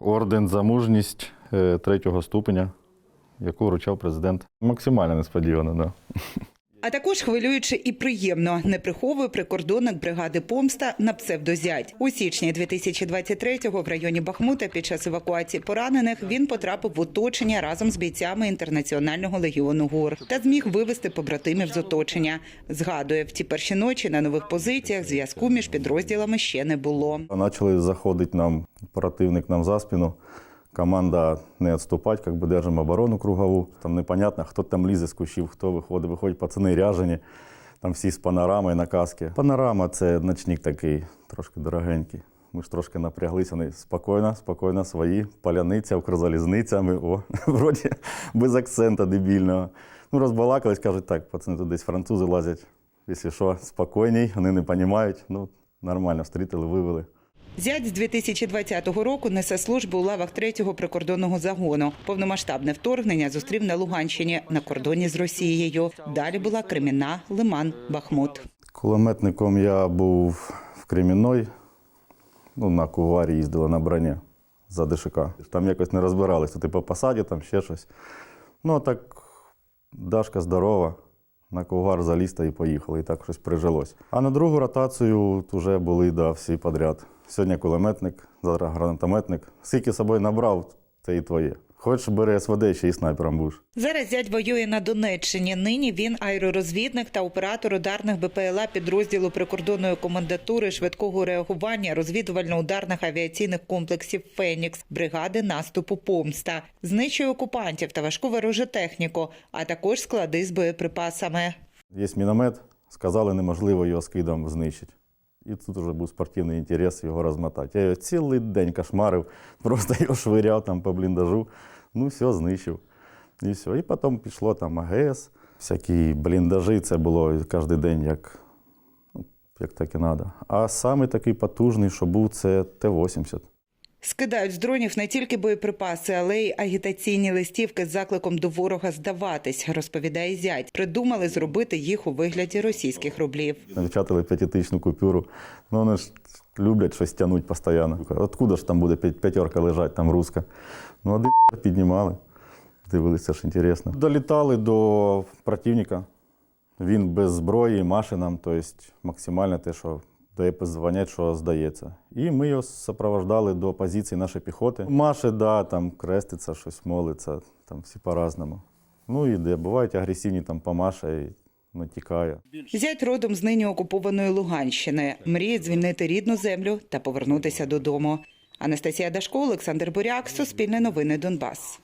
Орден за мужність е, третього ступеня, яку вручав президент. Максимально несподівано, да. А також хвилююче і приємно не приховує прикордонник бригади Помста на псевдозять. У січні 2023-го в районі Бахмута під час евакуації поранених він потрапив в оточення разом з бійцями інтернаціонального легіону ГУР та зміг вивести побратимів з оточення. Згадує, в ті перші ночі на нових позиціях зв'язку між підрозділами ще не було. Почали заходити нам противник нам за спину. Команда не відступати, як би держимо оборону кругову. Там непонятно, хто там лізе з кущів, хто виходить. Виходять пацани ряжені, там всі з панорамою на каски. Панорама це ночник такий, трошки дорогенький. Ми ж трошки напряглися, вони спокійно, спокійно, свої, паляниця, укрзалізниця. О, вроді без акцента дебільного. Ну, розбалакались, кажуть, так, пацани тут десь французи лазять. Якщо що, спокійній, вони не розуміють. Ну, нормально, встрітили, вивели. Зять з 2020 року несе службу у лавах третього прикордонного загону. Повномасштабне вторгнення зустрів на Луганщині на кордоні з Росією. Далі була Креміна, Лиман, Бахмут. Кулеметником я був в Кремінной, ну, на куварі їздили на броні за ДШК. Там якось не розбиралися, типу посаді, там ще щось. Ну, а так Дашка здорова, на ковгар заліз та і поїхали, і так щось прижилось. А на другу ротацію вже були да, всі подряд. Сьогодні кулеметник, завтра гранатометник. Скільки собою набрав, це і твоє. Хочеш бери СВД, ще й снайпером будеш. Зараз зять воює на Донеччині. Нині він аеророзвідник та оператор ударних БПЛА підрозділу прикордонної комендатури швидкого реагування розвідувально-ударних авіаційних комплексів Фенікс бригади наступу Помста, знищує окупантів та важку ворожу техніку, а також склади з боєприпасами. Є міномет, сказали, неможливо його скидом знищити. І тут вже був спортивний інтерес його розмотати. Я його цілий день кошмарив, просто його швиряв там по бліндажу. Ну, все, знищив. І все. І потім пішло там АГС, всякі бліндажі, це було кожен день, як, ну, як так і треба. А саме такий потужний, що був, це Т-80. Скидають з дронів не тільки боєприпаси, але й агітаційні листівки з закликом до ворога здаватись, розповідає зять. Придумали зробити їх у вигляді російських рублів. Напечатали п'ятитисячну купюру. Ну, вони ж люблять щось тягнути постійно. Откуда ж там буде п'ятерка лежать, там руська? Ну, один піднімали. Дивилися, ж інтересно. Долітали до противника. Він без зброї, маше нам, тобто максимально те, що дає позвонять, що здається. І ми його супровождали до позиції нашої піхоти. Маше, да, там креститься, щось молиться, там всі по-разному. Ну і де бувають агресивні там помаше і ну. Зять родом з нині окупованої Луганщини. Мріє звільнити рідну землю та повернутися додому. Анастасія Дашко, Олександр Буряк, Суспільне новини Донбас.